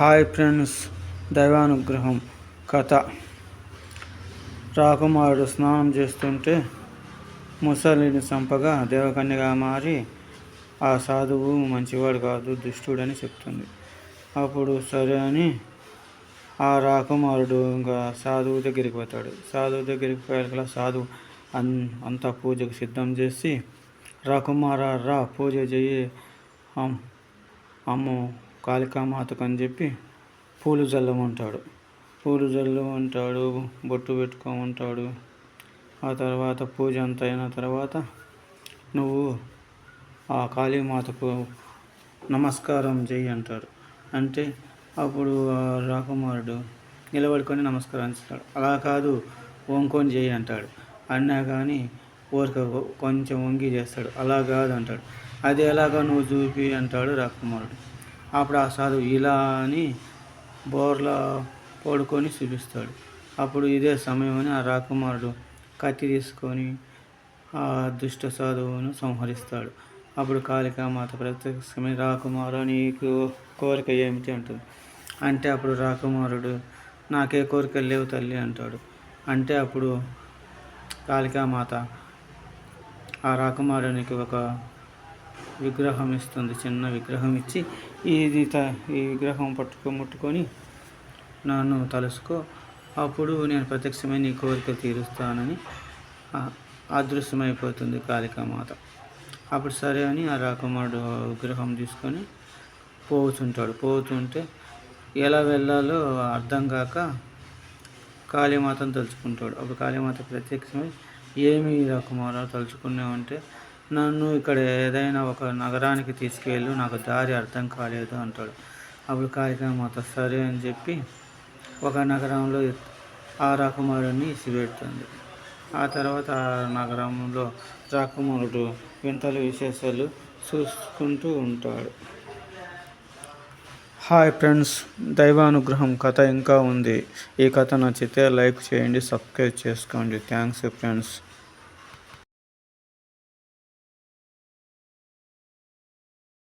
Hi friends దైవానుగ్రహం కథ. రాకుమారుడు స్నానం చేస్తుంటే ముసలిని చంపగా దేవకన్యగా మారి ఆ సాధువు మంచివాడు కాదు దుష్టుడని చెప్తుంది. అప్పుడు సరే అని ఆ రాకుమారుడు ఇంకా సాధువు దగ్గరికి పోతాడు. సాధువు దగ్గరికి పోయాక సాధువు అన్ అంతా పూజకు సిద్ధం చేసి రాకుమార రా పూజ చేయి అమ్- కాళికామాతకు అని చెప్పి పూలు జల్లమంటాడు. పూలు జల్లమంటాడు బొట్టు పెట్టుకోమంటాడు. ఆ తర్వాత పూజ అంత అయిన తర్వాత నువ్వు ఆ కాళీమాతకు నమస్కారం చేయి అంటాడు. అంటే అప్పుడు రాకుమారుడు నిలబడుకొని నమస్కారం చేస్తాడు అలా కాదు వంకొని చేయి అంటాడు. అన్నా కానీ ఊరిక కొంచెం వంగి చేస్తాడు. అలా కాదు అంటాడు. అది ఎలాగో నువ్వు చూపి అంటాడు రాకుమారుడు. అప్పుడు ఆ సాధువు ఇలా అని బోర్లా పడుకొని చూపిస్తాడు. అప్పుడు ఇదే సమయమని ఆ రాకుమారుడు కత్తి తీసుకొని ఆ దుష్ట సాధువును సంహరిస్తాడు. అప్పుడు కాళికామాత ప్రత్యక్షమై రాకుమారు నీకు కోరిక ఏమిటి? అంటుంది. అంటే అప్పుడు రాకుమారుడు నాకే కోరికలు లేవు తల్లి అంటాడు. అంటే అప్పుడు కాళికామాత ఆ రాకుమారునికి ఒక విగ్రహం ఇస్తుంది చిన్న విగ్రహం ఇచ్చి ఇది త ఈ విగ్రహం పట్టుకో ముట్టుకొని నన్ను తలుసుకో. అప్పుడు నేను ప్రత్యక్షమై నీ కోరిక తీరుస్తానని అదృశ్యమైపోతుంది కాళికామాత. అప్పుడు సరే అని ఆ రాకుమారుడు విగ్రహం తీసుకొని పోతుంటాడు. పోతుంటే ఎలా వెళ్ళాలో అర్థం కాక కాళీమాతను తలుచుకుంటాడు. అప్పుడు కాళీమాత ప్రత్యక్షమై ఏమి రాకుమారా తలుచుకున్నావంటే నన్ను ఇక్కడ ఏదైనా ఒక నగరానికి తీసుకెళ్ళు నాకు దారి అర్థం కాలేదు అంటాడు. అప్పుడు కాళికామాత సరే అని చెప్పి ఒక నగరంలో ఆ రాకుమారుడిని ఇసిపెడుతుంది. ఆ తర్వాత ఆ నగరంలో రాకుమారుడు వింతలు విశేషాలు చూసుకుంటూ ఉంటాడు. హాయ్ ఫ్రెండ్స్ దైవానుగ్రహం కథ ఇంకా ఉంది. ఈ కథ నచ్చితే లైక్ చేయండి సబ్స్క్రైబ్ చేసుకోండి. Thanks friends.